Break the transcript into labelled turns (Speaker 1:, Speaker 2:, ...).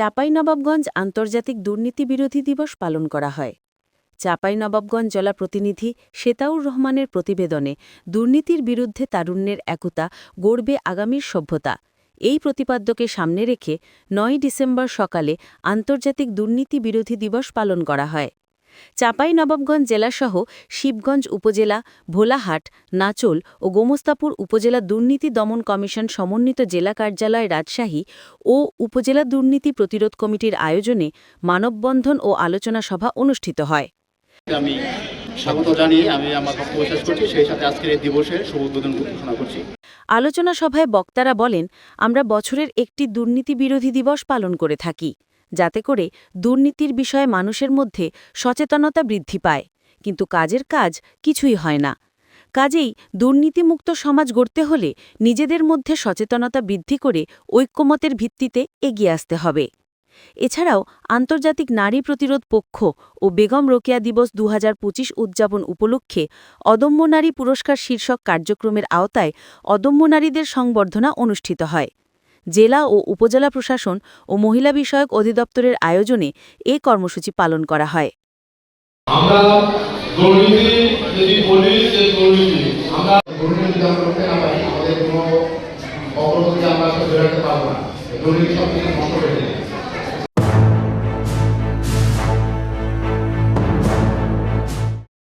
Speaker 1: চাঁপাইনবাবগঞ্জ আন্তর্জাতিক দুর্নীতি বিরোধী দিবস পালন করা হয়। চাঁপাইনবাবগঞ্জ জেলা প্রতিনিধি শেতাউর রহমানের প্রতিবেদনে দুর্নীতির বিরুদ্ধে তারুণ্যের একতা গড়বে আগামীর সভ্যতা। এই প্রতিপাদ্যকে সামনে রেখে নয় ডিসেম্বর সকালে আন্তর্জাতিক দুর্নীতি বিরোধী দিবস পালন করা হয়। চাঁপাইনবাবগঞ্জ জেলাসহ শিবগঞ্জ উপজেলা ভোলাহাট নাচল ও গোমস্তাপুর উপজেলা দুর্নীতি দমন কমিশন সমন্বিত জেলা কার্যালয় রাজশাহী ও উপজেলা দুর্নীতি প্রতিরোধ কমিটির আয়োজনে মানববন্ধন ও আলোচনা সভা অনুষ্ঠিত হয়।
Speaker 2: আমি স্বাগত জানিয়ে আমি আমার বক্তব্য শেষ করছি। সেই সাথে আজকের এই দিবসের শুভ উদ্বোধন ঘোষণা করছি।
Speaker 1: আলোচনা সভায় বক্তারা বলেন আমরা বছরের একটি দুর্নীতি বিরোধী দিবস পালন করে থাকি। যাতে করে দুর্নীতির বিষয়ে মানুষের মধ্যে সচেতনতা বৃদ্ধি পায়। কিন্তু কাজের কাজ কিছুই হয় না। কাজেই দুর্নীতিমুক্ত সমাজ গড়তে হলে নিজেদের মধ্যে সচেতনতা বৃদ্ধি করে ঐক্যমতের ভিত্তিতে এগিয়ে আসতে হবে। এছাড়াও আন্তর্জাতিক নারী প্রতিরোধ পক্ষ ও বেগম রোকেয়া দিবস দু হাজার পঁচিশ উদযাপন উপলক্ষে অদম্য নারী পুরস্কার শীর্ষক কার্যক্রমের আওতায় অদম্য নারীদের সংবর্ধনা অনুষ্ঠিত হয়। জেলা ও উপজেলা প্রশাসন ও মহিলা বিষয়ক অধিদপ্তরের আয়োজনে এ কর্মসূচি পালন করা হয়।
Speaker 3: আমরা দুর্নীতি যদি বলি যে দুর্নীতি, আমরা
Speaker 4: দুর্নীতি আমাদের কোনো আমরা বেরোতে পারব না। দুর্নীতি